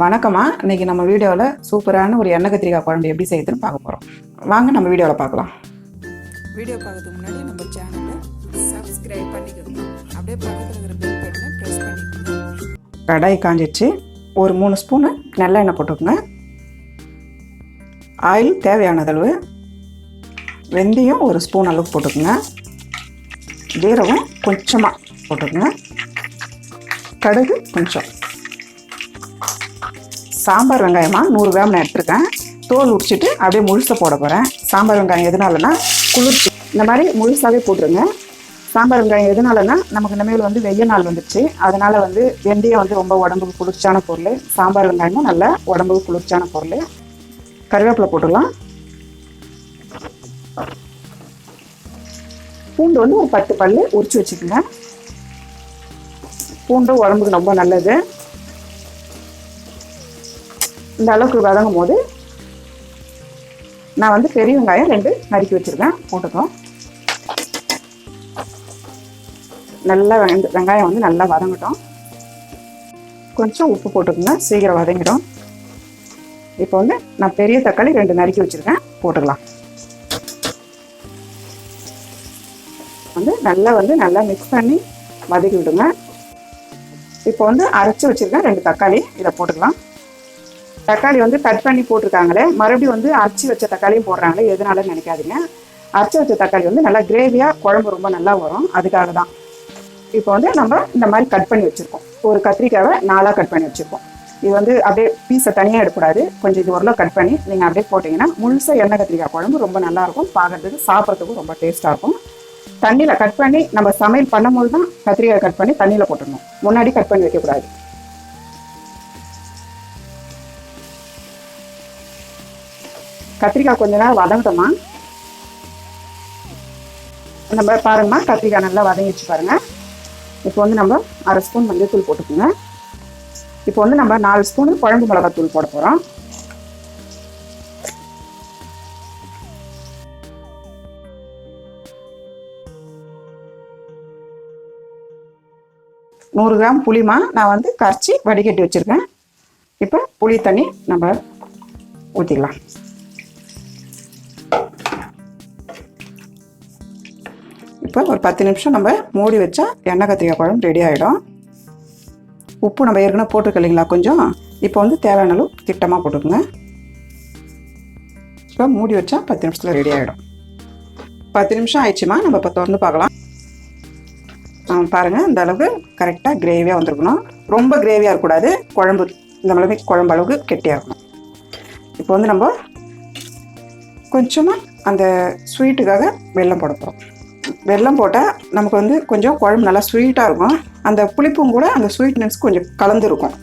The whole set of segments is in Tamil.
வணக்கம்மா. இன்னைக்கு நம்ம வீடியோவில் சூப்பரான ஒரு எண்ணெய் கத்திரிக்காய் குழம்பு எப்படி செய்யுதுன்னு பார்க்க போகிறோம் வாங்க நம்ம வீடியோவில் பார்க்கலாம். வீடியோ பார்க்கறதுக்கு முன்னாடி நம்ம சேனலை சப்ஸ்கிரைப் பண்ணிக்கோங்க. அப்படியே பக்கத்தில் இருக்கிற பெல் பட்டனை ப்ரெஸ் பண்ணிக்கோங்க. கடாய் காஞ்சிச்சு ஒரு மூணு ஸ்பூனு நல்லெண்ணெய் போட்டுக்கோங்க. ஆயில் தேவையான அளவு. வெந்தயம் ஒரு ஸ்பூன் அளவுக்கு போட்டுக்கோங்க. ஜீரகம் கொஞ்சமாக போட்டுக்கோங்க. கடுகு கொஞ்சம். சாம்பார் வெங்காயமாக நூறு கிராம் நான் எடுத்துருக்கேன். தோல் உரிச்சிட்டு அப்படியே முழுசாக போட போகிறேன் சாம்பார் வெங்காயம் எதனாலனா குளிர்ச்சி இந்த மாதிரி முழுசாகவே போட்டுருங்க. சாம்பார் வெங்காயம் எதனாலனா நமக்கு இனிமேல் வந்து வெய்ய நாள் வந்துடுச்சு அதனால் வந்து வெந்தயம் வந்து ரொம்ப உடம்புக்கு குளிர்ச்சியான பொருள். சாம்பார் வெங்காயமும் நல்ல உடம்புக்கு குளிர்ச்சியான பொருள். கருவேப்பிலை போட்டுடலாம். பூண்டு வந்து ஒரு பத்து பல்லு உரிச்சு வச்சுக்கோங்க. பூண்டு உடம்புக்கு ரொம்ப நல்லது. இந்த அளவுக்கு வதங்கும் போது நான் வந்து பெரிய வெங்காயம் ரெண்டு நறுக்கி வச்சுருக்கேன். போட்டுக்கலாம் நல்லா வெங்க- வெங்காயம் வந்து நல்லா வதங்கட்டும். கொஞ்சம் உப்பு போட்டுக்கோங்க. சீக்கிரம் வதங்கிடும். இப்போ வந்து நான் பெரிய தக்காளி ரெண்டு நறுக்கி வச்சுருக்கேன். போட்டுக்கலாம். வந்து நல்லா வந்து நல்லா மிக்ஸ் பண்ணி வதக்கி விடுங்க. இப்போ வந்து அரைச்சி வச்சுருக்கேன் ரெண்டு தக்காளி. இதை போட்டுக்கலாம். தக்காளி வந்து கட் பண்ணி போட்டிருக்காங்களே மறுபடியும் வந்து அரைச்சி வச்ச தக்காளியும் போடுறாங்களே எதனால நினைக்காதீங்க. அரைச்சி வச்ச தக்காளி வந்து நல்லா கிரேவியாக குழம்பு ரொம்ப நல்லா வரும். அதுக்காக தான். இப்போ வந்து நம்ம இந்த மாதிரி கட் பண்ணி வச்சுருக்கோம். ஒரு கத்திரிக்காவை நாலாக கட் பண்ணி வச்சுருக்கோம். இது வந்து அப்படியே பீஸை தனியாக எடுக்கக்கூடாது. கொஞ்சம் இது ஓரளவு கட் பண்ணி நீங்கள் அப்படியே போட்டிங்கன்னா முழுசாக எண்ணெய் கத்திரிக்காய் குழம்பு ரொம்ப நல்லாயிருக்கும் பார்க்கறதுக்கு சாப்பிட்றதுக்கும் ரொம்ப டேஸ்ட்டாக இருக்கும். தண்ணியில் கட் பண்ணி நம்ம சமையல் பண்ணும்போது தான் கத்திரிக்காய் கட் பண்ணி தண்ணியில் போட்டுடணும். முன்னாடி கட் பண்ணி வைக்கக்கூடாது. கத்திரிக்காய் கொஞ்ச நேரம் வதங்கட்டோமா நம்ம பாருங்கம்மா கத்திரிக்காய் நல்லா வதங்கிச்சு பாருங்கள் இப்போ வந்து நம்ம அரை ஸ்பூன் மஞ்சள்தூள் போட்டுக்கோங்க. இப்போ வந்து நம்ம நாலு ஸ்பூன் குழம்பு மிளகாத்தூள் போட போகிறோம் நூறு கிராம் புளிமா நான் வந்து கரைச்சி வடிகட்டி வச்சுருக்கேன். இப்போ புளி தண்ணி நம்ம ஊற்றிக்கலாம் இப்போ ஒரு பத்து நிமிஷம் நம்ம மூடி வச்சா எண்ணெய் கத்திரிக்காய் குழம்பு ரெடி ஆகிடும் உப்பு நம்ம ஏற்கனவே போட்டிருக்க இல்லைங்களா கொஞ்சம்? இப்போ வந்து தேவையான அளவு திட்டமாக போட்டுக்கோங்க. இப்போ மூடி வச்சா பத்து நிமிஷத்தில் ரெடி ஆகிடும் பத்து நிமிஷம் ஆயிடுச்சுமா? நம்ம இப்போ திறந்து பார்க்கலாம். ஆ, இந்த அளவுக்கு கரெக்டாக கிரேவியாக வந்திருக்கணும். ரொம்ப கிரேவியாக இருக்கக்கூடாது. குழம்பு இந்த மாதிரி குழம்பு அளவுக்கு கெட்டியாக இருக்கணும். இப்போ வந்து நம்ம கொஞ்சமாக அந்த ஸ்வீட்டுக்காக வெல்லம் போட போகிறோம் வெள்ளம் போட்டால் நமக்கு வந்து கொஞ்சம் குழம்பு நல்லா ஸ்வீட்டாக இருக்கும். அந்த புளிப்பும் கூட அந்த ஸ்வீட்னஸ் கொஞ்சம் கலந்துருக்கும்.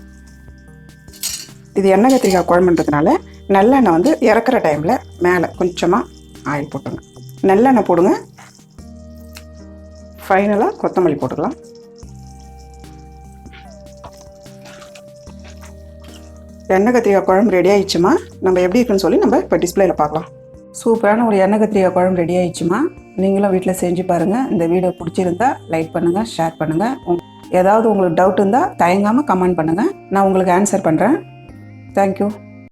இது எண்ணெய் கத்திரிக்காய் குழம்புன்றதுனால நல்லெண்ணெய் வந்து இறக்குற டைமில் மேலே கொஞ்சமாக ஆயில் போட்டுங்க நல்லெண்ணெய் போடுங்க. ஃபைனலாக கொத்தமல்லி போட்டுக்கலாம். எண்ணெய் கத்திரிக்காய் குழம்பு ரெடி ஆயிடுச்சுமா? நம்ம எப்படி இருக்குன்னு சொல்லி நம்ம இப்போ டிஸ்பிளேல பார்க்கலாம். சூப்பரான ஒரு எண்ணெய் கத்திரிக்காய் குழம்பு ரெடி ஆயிடுச்சுமா? நீங்களும் வீட்டில் செஞ்சு பாருங்கள் இந்த வீடியோ பிடிச்சிருந்தா லைக் பண்ணுங்கள் ஷேர் பண்ணுங்கள் உங் ஏதாவது உங்களுக்கு டவுட் இருந்தால் தயங்காமல் கமெண்ட் பண்ணுங்கள் நான் உங்களுக்கு ஆன்சர் பண்ணுறேன் தேங்க்யூ